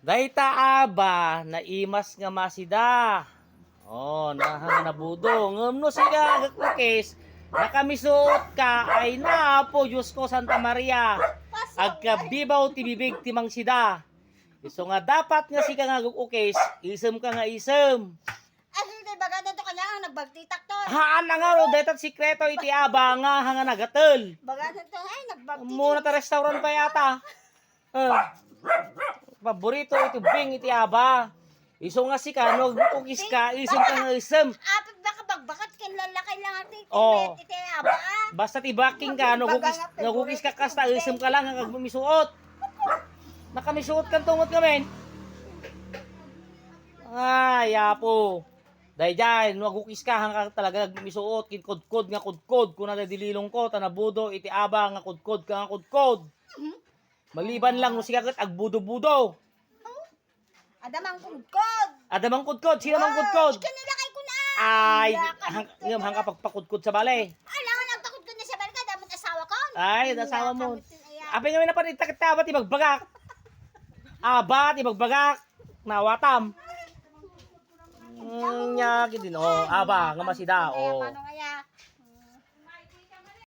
Dayta aba na imas nga masida. Oh, nahang nabudo. Ngumno siya gakukis. Nakamisuot ka ay na po Diyos ko Santa Maria. Agkabibaw ti bibig ti mang sida. Iso nga dapat nga si ka nga gukukis, isem ka nga isem. Ay, hindi baga dito ka lang, nagbagtitak to. Haan na nga ro, daytat sikreto iti aba nga hanga nagatel. Baga dito, ay, nagbagtitak. Muna ta restaurant pa yata. Eh, paborito ito bing iti aba. Iso nga si ka, no, gukukis ka, isem ka nga isem. Apit baka bagbakat kin lalakay lang ati. Oo. Iti aba. Basta tibaking ka, no, gukis, no, gukis ka kasta, isem ka lang ang agmamisuot. Nakamisuot kang tungot kami. Ay, yapo. Dahil dyan, magukis ka, hang ka talaga agmamisuot, kinkudkod nga kudkod, kung nadadililong ko, tanabudo, iti aba nga kudkod ka nga kudkod. Maliban lang, no, siya kat agbudo-budo. Adamang kudkod. Adamang kudkod, sino mang kudkod? Ika nilakay ko na. Ay, hang, ngam, hang ka pagpakudkod sa balay. Alangan nagtakot ko na sa barka, damot asawa ko. Ay, nasawa mo. Apay nga na pa tabat ibagbagak. Abat ibagbagak. Nawatam. Mm, nya din oh, aba nga masida oh. paano kaya?